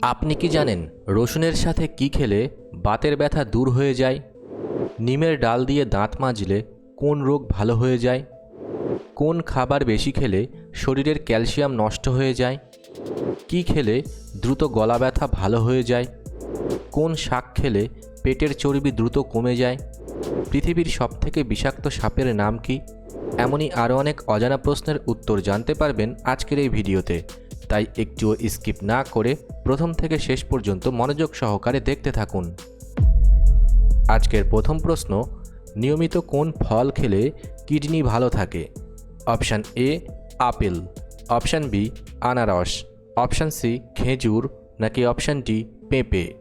আপনি কি জানেন রসুনের সাথে কি খেলে বাতের ব্যথা দূর হয়ে যায়? নিমের ডাল দিয়ে দাঁত মাজলে কোন রোগ ভালো হয়ে যায়? কোন খাবার বেশি খেলে শরীরের ক্যালসিয়াম নষ্ট হয়ে যায়? কি খেলে দ্রুত গলা ব্যথা ভালো হয়ে যায়? কোন শাক খেলে পেটের চর্বি দ্রুত কমে যায়? পৃথিবীর সবথেকে বিষাক্ত সাপের নাম কি? এমনই আরও অনেক অজানা প্রশ্নের উত্তর জানতে পারবেন আজকের এই ভিডিওতে। তাই একটুও স্কিপ না করে প্রথম থেকে শেষ পর্যন্ত মনোযোগ সহকারে দেখতে থাকুন। আজকের প্রথম প্রশ্ন, নিয়মিত কোন ফল খেলে কিডনি ভালো থাকে? Option A, apple. Option B, আনারস। অপশান সি, খেজুর। নাকি অপশান ডি, পেঁপে?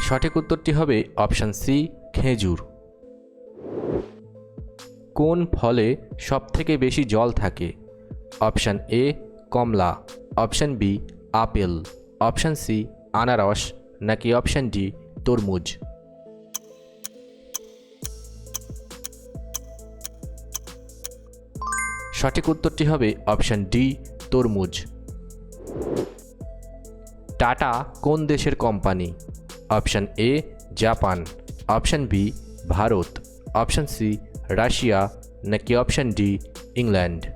সঠিক উত্তরটি হবে অপশান সি, খেজুর। কোন ফলে সবথেকে বেশি জল থাকে? Option A, Kamala. Option B, apple. Option C, আনারস। নাকি অপশান ডি, তরমুজ? সঠিক উত্তরটি হবে অপশান ডি, তরমুজ। টাটা কোন দেশের company? Option A, Japan. Option B, Bharat. Option C Russia, নাকি অপশান ডি ইংল্যান্ড?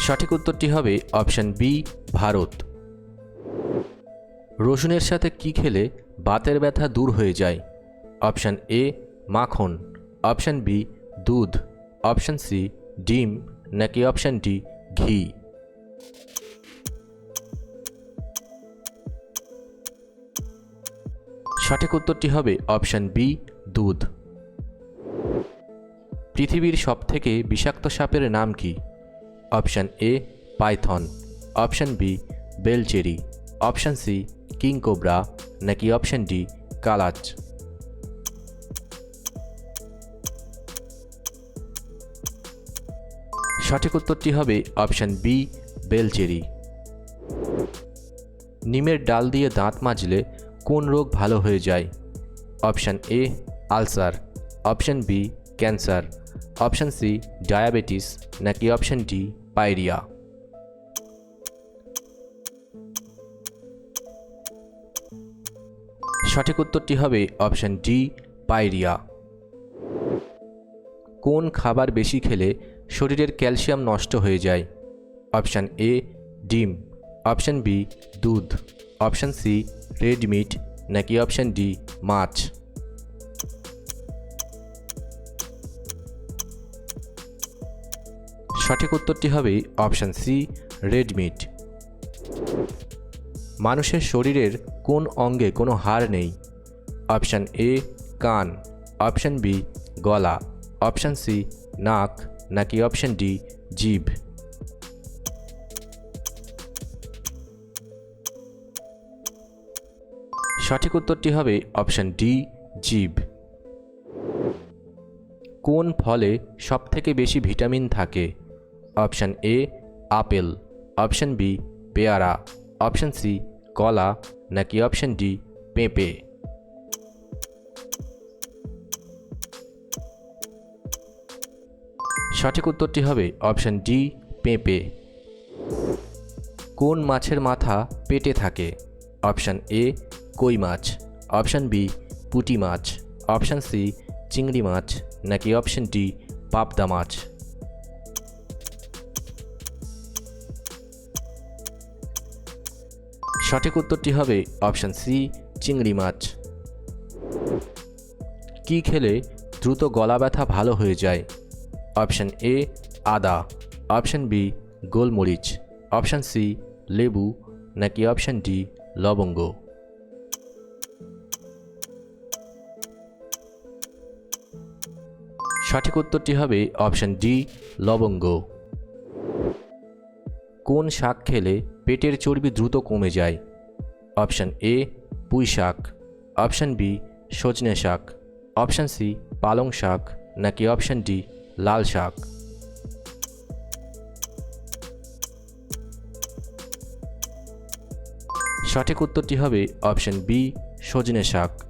সঠিক উত্তরটি হবে অপশান বি ভারত। রসুনের সাথে কি খেলে বাতের ব্যথা দূর হয়ে যায়? অপশান এ মাখন। অপশান বি দুধ। অপশান সি ডিম। নাকি অপশান ডি ঘি? সঠিক উত্তরটি হবে অপশান বি, দুধ। পৃথিবীর সবথেকে বিষাক্ত সাপের নাম কি? Option A, python. Option B, বেলচেরি। Option C, king cobra. নাকি অপশান ডি, কালাচ। সঠিক উত্তরটি হবে অপশান বি, বেলচেরি। নিমের ডাল দিয়ে দাঁত মাজলে কোন রোগ ভালো হয়ে যায়? Option A ulcer. Option B cancer. Option C diabetes. নাকি অপশান ডি পাইরিয়া সঠিক উত্তরটি হবে অপশান ডি পাইরিয়া কোন খাবার বেশি খেলে শরীরের ক্যালসিয়াম নষ্ট হয়ে যায়? অপশান এ ডিম। অপশান বি দুধ। অপশান সি রেড মিট নাকি অপশান ডি, মাছ? সঠিক উত্তরটি হবে অপশান সি, রেড মিট। মানুষের শরীরের কোন অঙ্গে কোনো হাড় নেই? অপশান এ, কান। অপশান বি, গলা। অপশান সি, নাক। নাকি অপশান ডি, জিভ? সঠিক উত্তরটি হবে অপশান ডি জিভ কোন ফলে সবথেকে বেশি ভিটামিন থাকে? Option A, apple. Option B, পেয়ারা। অপশান সি, কলা। নাকি অপশান ডি, পেঁপে? সঠিক উত্তরটি হবে অপশান ডি, পেঁপে। কোন মাছের মাথা পেটে থাকে? অপশান এ কই মাছ? অপশান বি পুঁটি মাছ। অপশান সি চিংড়ি মাছ। নাকি অপশান ডি পাবদা মাছ? সঠিক উত্তরটি হবে অপশান সি চিংড়ি মাছ। কি খেলে দ্রুত গলা ব্যথা ভালো হয়ে যায়? অপশান এ আদা। অপশান বি গোলমরিচ। অপশান সি লেবু। নাকি অপশান ডি লবঙ্গ? সঠিক উত্তরটি হবে অপশান ডি, লবঙ্গ। কোন শাক খেলে পেটের চর্বি দ্রুত কমে যায়? অপশান এ, পুঁই শাক। অপশান বি, সজনে শাক। অপশান সি, পালং শাক। নাকি অপশান ডি, লাল শাক? সঠিক উত্তরটি হবে অপশান বি, সজনে শাক।